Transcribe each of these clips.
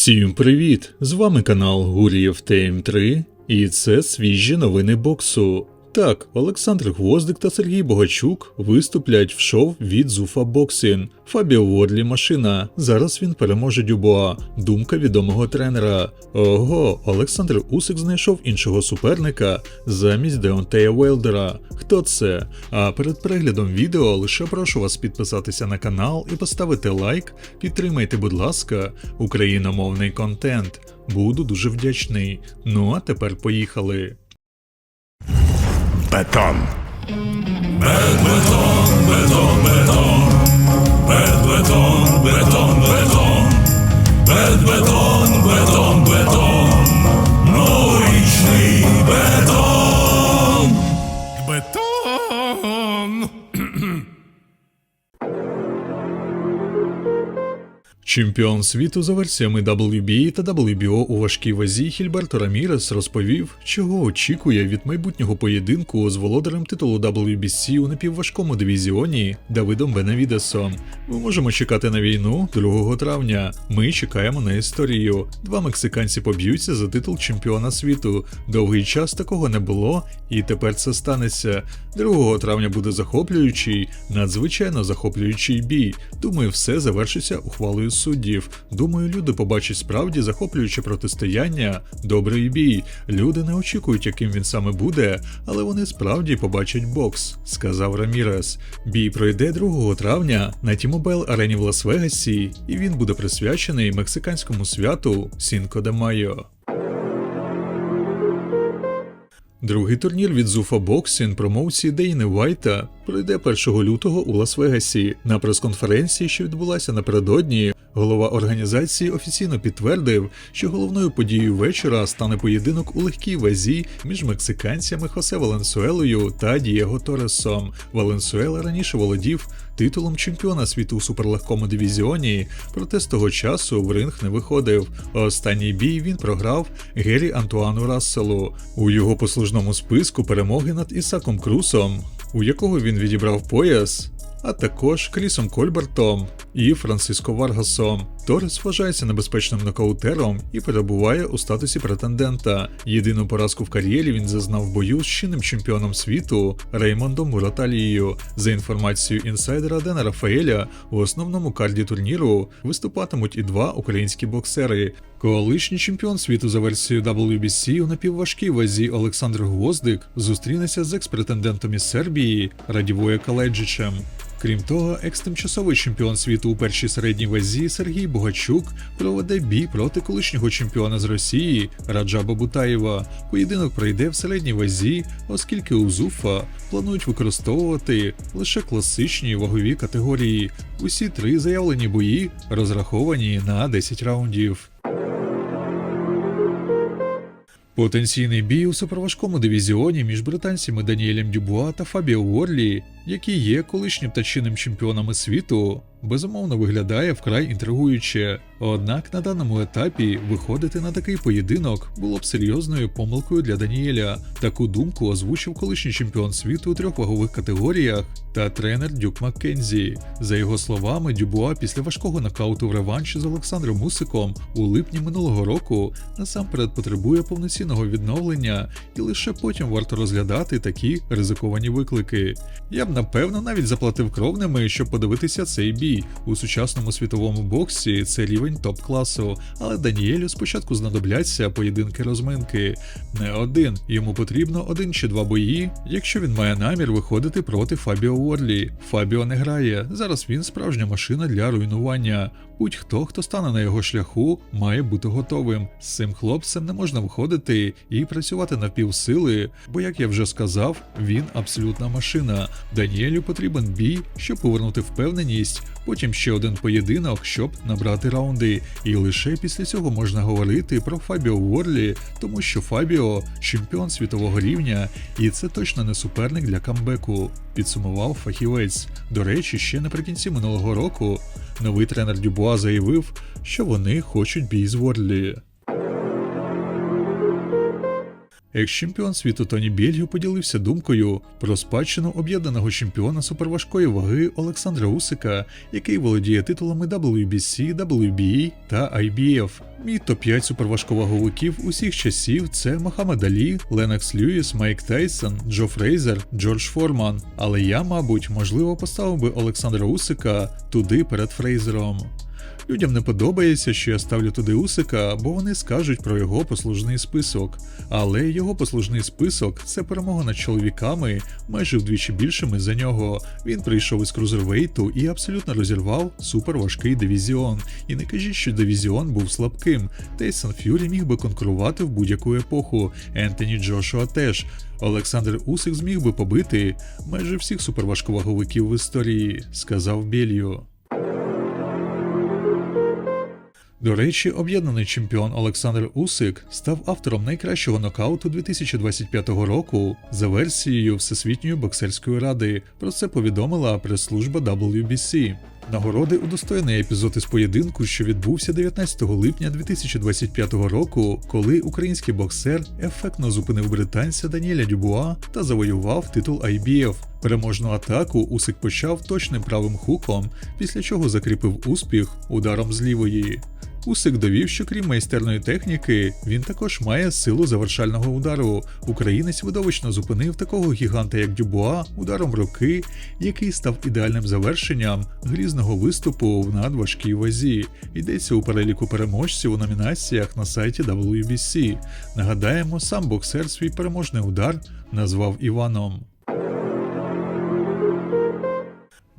Всім привіт! З вами канал Гурієв тм 3 і це свіжі новини боксу. Так, Олександр Гвоздик та Сергій Богачук виступлять в шоу від Зуфа Боксін. Фабіо Ворлі машина. Зараз він переможе Дюбоа. Думка відомого тренера. Ого, Олександр Усик знайшов іншого суперника замість Деонтея Уелдера. Хто це? А перед переглядом відео лише прошу вас підписатися на канал і поставити лайк. Підтримайте, будь ласка, україномовний контент. Буду дуже вдячний. Ну а тепер поїхали. Бетон. Бетон. Чемпіон світу за версіями WBA та WBO у важкій вазі Хільберто Рамірес розповів, чого очікує від майбутнього поєдинку з володарем титулу WBC у напівважкому дивізіоні Давидом Бенавідесом. Ми можемо чекати на війну 2 травня. Ми чекаємо на історію. Два мексиканці поб'ються за титул чемпіона світу. Довгий час такого не було, і тепер це станеться. 2 травня буде захоплюючий, надзвичайно захоплюючий бій. Думаю, все завершиться ухвалою суддів. Думаю, люди побачать справді захоплююче протистояння, добрий бій. Люди не очікують, яким він саме буде, але вони справді побачать бокс, сказав Рамірес. Бій пройде 2 травня на T-Mobile арені в Лас-Вегасі, і він буде присвячений мексиканському святу Сінко де Майо. Другий турнір від Зуфа Боксін промоції Дейни Вайта пройде 1 лютого у Лас-Вегасі. На прес-конференції, що відбулася напередодні, голова організації офіційно підтвердив, що головною подією вечора стане поєдинок у легкій вазі між мексиканцями Хосе Валенсуелою та Дієго Торесом. Валенсуела раніше володів титулом чемпіона світу у суперлегкому дивізіоні, проте з того часу в ринг не виходив. Останній бій він програв Гері Антуану Расселу. У його послужному списку перемоги над Ісаком Крусом, у якого він відібрав пояс. А також Крісом Кольбертом і Франциско Варгасом. Торрес вважається небезпечним нокаутером і перебуває у статусі претендента. Єдину поразку в кар'єрі він зазнав бою з чинним чемпіоном світу Реймондом Мураталією. За інформацією інсайдера Дена Рафаеля, у основному карді турніру виступатимуть і два українські боксери. Колишній чемпіон світу за версією WBC у напівважкій вазі Олександр Гвоздик зустрінеться з екс-претендентом із Сербії Радівоє Каледжичем. Крім того, екс-тимчасовий чемпіон світу у першій середній вазі Сергій Богачук проведе бій проти колишнього чемпіона з Росії Раджаба Бутаєва. Поєдинок пройде в середній вазі, оскільки у Зуфа планують використовувати лише класичні вагові категорії. Усі три заявлені бої розраховані на 10 раундів. Потенційний бій у суперважкому дивізіоні між британцями Даніелем Дюбуа та Фабіо Уорлі, які є колишнім та чинним чемпіонами світу, безумовно виглядає вкрай інтригуюче. Однак на даному етапі виходити на такий поєдинок було б серйозною помилкою для Даніеля. Таку думку озвучив колишній чемпіон світу у трьох вагових категоріях та тренер Дюк Маккензі. За його словами, Дюбуа після важкого нокауту в реванші з Олександром Мусиком у липні минулого року насамперед потребує повноцінного відновлення, і лише потім варто розглядати такі ризиковані виклики. Я б напевно навіть заплатив кровними, щоб подивитися цей бій у сучасному світовому боксі. Це рівень топ-класу, але Даніелю спочатку знадобляться поєдинки розминки. Не один, йому потрібно один чи два бої, якщо він має намір виходити проти Фабіо Уорлі. Фабіо не грає. Зараз він справжня машина для руйнування. Будь-хто, хто стане на його шляху, має бути готовим. З цим хлопцем не можна виходити і працювати на півсили, бо, як я вже сказав, він абсолютна машина. Даніелю потрібен бій, щоб повернути впевненість. Потім ще один поєдинок, щоб набрати раунди. І лише після цього можна говорити про Фабіо Уорлі, тому що Фабіо чемпіон світового рівня, і це точно не суперник для камбеку. Підсумував фахівець. До речі, ще наприкінці минулого року новий тренер Дюбуа заявив, що вони хочуть бій з Уорлі. Екс-чемпіон світу Тоні Бельгію поділився думкою про спадщину об'єднаного чемпіона суперважкої ваги Олександра Усика, який володіє титулами WBC, WBA та IBF. Мій топ-5 суперважковаговиків усіх часів це Мохаммед Алі, Ленокс Льюіс, Майк Тайсон, Джо Фрейзер, Джордж Форман. Але я, мабуть, можливо, поставив би Олександра Усика туди перед Фрейзером. Людям не подобається, що я ставлю туди Усика, бо вони скажуть про його послужний список. Але його послужний список це перемога над чоловіками, майже вдвічі більшими за нього. Він прийшов із крузервейту і абсолютно розірвав суперважкий дивізіон. І не кажіть, що дивізіон був слабким. Тейсон Ф'юрі міг би конкурувати в будь-яку епоху. Ентоні Джошуа теж. Олександр Усик зміг би побити майже всіх суперважковаговиків в історії, сказав Бельо. До речі, об'єднаний чемпіон Олександр Усик став автором найкращого нокауту 2025 року за версією Всесвітньої боксерської ради. Про це повідомила прес-служба WBC. Нагороди удостоєний епізод із поєдинку, що відбувся 19 липня 2025 року, коли український боксер ефектно зупинив британця Даніеля Дюбуа та завоював титул IBF. Переможну атаку Усик почав точним правим хуком, після чого закріпив успіх ударом з лівої. Усик довів, що крім майстерної техніки, він також має силу завершального удару. Українець видовищно зупинив такого гіганта, як Дюбуа, ударом руки, який став ідеальним завершенням грізного виступу в надважкій вазі. Йдеться у переліку переможців у номінаціях на сайті WBC. Нагадаємо, сам боксер свій переможний удар назвав Іваном.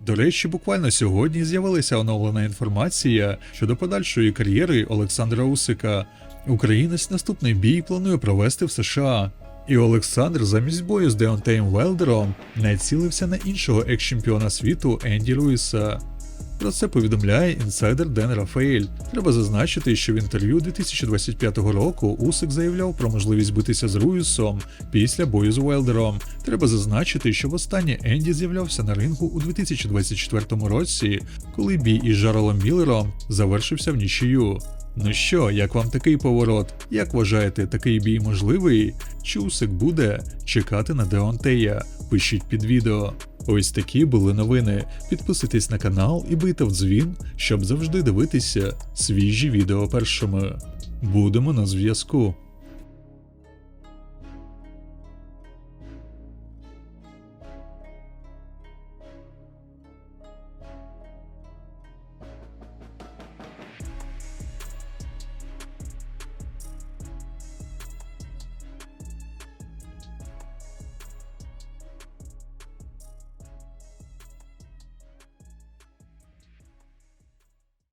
До речі, буквально сьогодні з'явилася оновлена інформація щодо подальшої кар'єри Олександра Усика. Українець наступний бій планує провести в США. І Олександр замість бою з Деонтеєм Велдером націлився на іншого екс-чемпіона світу Енді Луїса. Про це повідомляє інсайдер Ден Рафаель. Треба зазначити, що в інтерв'ю 2025 року Усик заявляв про можливість битися з Руїсом після бою з Уелдером. Треба зазначити, що востаннє Енді з'являвся на ринку у 2024 році, коли бій із Жаролом Міллером завершився в нічию. Ну що, як вам такий поворот? Як вважаєте, такий бій можливий? Чи Усик буде чекати на Деонтея? Пишіть під відео. Ось такі були новини. Підписуйтесь на канал і бийте в дзвін, щоб завжди дивитися свіжі відео першими. Будемо на зв'язку.